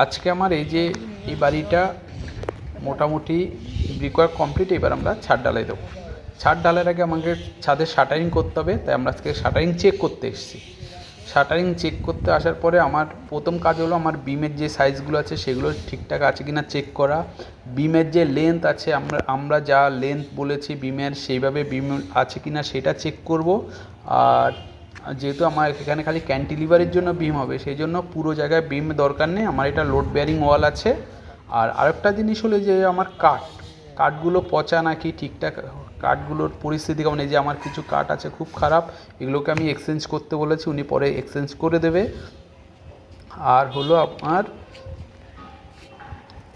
আজকে আমার এই যে এই বাড়িটা মোটামুটি ব্রিকওয়ার্ক কমপ্লিট এবার আমরা ছাদ ঢালাই দেবো। ছাদ ঢালাইয়ের আগে আমাকে ছাদের শাটারিং করতে হবে, তাই আমরা আজকে শাটারিং চেক করতে এসেছি। শাটারিং চেক করতে আসার পরে আমার প্রথম কাজ হলো আমার বিমের যে সাইজগুলো আছে, সেগুলো ঠিকঠাক আছে কিনা চেক করা। বিমের যে লেন্থ আছে, আমরা আমরা যা লেন্থ বলেছি বিমের, সেইভাবে বিম আছে কিনা সেটা চেক করব। আর যেহেতু আমার এখানে খালি ক্যান্টিলিভারের জন্য বিম হবে সেই জন্য পুরো জায়গায় বিম দরকার নেই। আমার এটা লোড বেয়ারিং ওয়াল আছে। আর আরেকটা জিনিস হলো যে আমার কাঠ কাঠগুলো পচা নাকি ঠিকঠাক কাঠগুলোর পরিস্থিতি কেমন? এই যে আমার কিছু কাঠ আছে খুব খারাপ, এগুলোকে আমি এক্সচেঞ্জ করতে বলেছি, উনি পরে এক্সচেঞ্জ করে দেবে। আর হলো আপনার,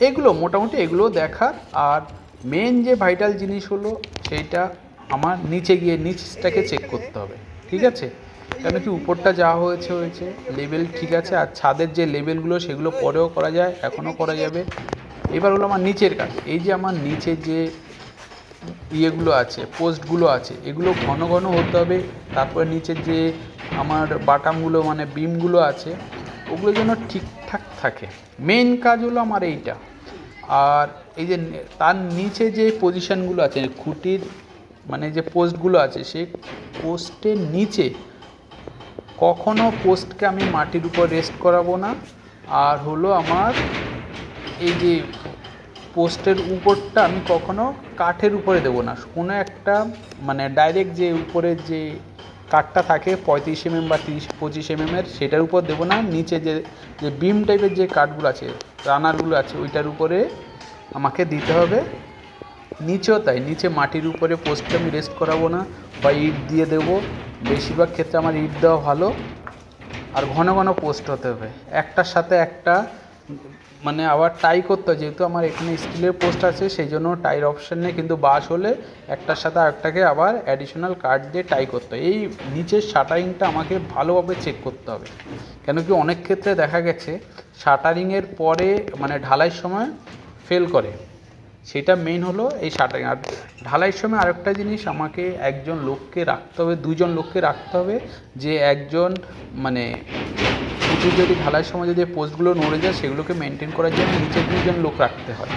এগুলো মোটামুটি এগুলো দেখার। আর মেন যে ভাইটাল জিনিস হলো সেইটা আমার নিচে গিয়ে নিচটাকে চেক করতে হবে। ঠিক আছে? কেন কি উপরটা যা হয়েছে হয়েছে। লেভেল ঠিক আছে, আর ছাদের যে লেবেলগুলো, সেগুলো পরেও করা যায়, এখনও করা যাবে। এবার হলো আমার নিচের কাজ। এই যে আমার নিচে যে ইয়েগুলো আছে, পোস্টগুলো আছে, এগুলো ঘন ঘন হতে হবে। তারপরে নিচের যে আমার বাটামগুলো মানে বিমগুলো আছে, ওগুলো যেন ঠিকঠাক থাকে। মেন কাজ হলো আমার এইটা। আর এই যে তার নিচে যে পজিশানগুলো আছে, খুঁটির মানে যে পোস্টগুলো আছে, সেই পোস্টের নিচে কখনো পোস্টকে আমি মাটির উপর রেস্ট করাবো না। আর হলো আমার এই যে পোস্টের উপরটা আমি কখনো কাঠের উপরে দেবো না। কোনো একটা মানে ডাইরেক্ট যে উপরের যে কাঠটা থাকে, পঁয়ত্রিশ এমএম বা তিরিশ, পঁচিশ এমএমের সেটার উপর দেবো না। নিচে যে যে বিম টাইপের যে কাঠগুলো আছে রানারগুলো আছে, ওইটার উপরে আমাকে দিতে হবে। নিচেও তাই, নিচে মাটির উপরে পোস্টটা আমি রেস্ট করাবো না বা ইট দিয়ে দেবো। বেশিরভাগ ক্ষেত্রে আমার ইট দেওয়া ভালো, আর ঘন ঘন পোস্ট হতে হবে। একটার সাথে একটা মানে আবার টাই করতে হয়, যেহেতু আমার এখানে স্টিলের পোস্ট আছে, সেই জন্য টাইয়ের অপশান নেই, কিন্তু বাস হলে একটার সাথে আরেকটাকে আবার অ্যাডিশনাল কার্ড দিয়ে টাই করতে হয়। এই নিচের শাটারিংটা আমাকে ভালোভাবে চেক করতে হবে। কেন কি অনেক ক্ষেত্রে দেখা গেছে শাটারিংয়ের পরে মানে ঢালাইয়ের সময় ফেল করে। সেটা মেন হলো এই শাটারিং। আর ঢালাইয়ের সময় আরেকটা জিনিস আমাকে একজন লোককে রাখতে হবে, দুজন লোককে রাখতে হবে যে একজন মানে যদি ঢালাইয়ের সময় যদি পোস্টগুলো নড়ে যায় সেগুলোকে মেনটেন করার জন্য নিচে দুজন লোক রাখতে হয়।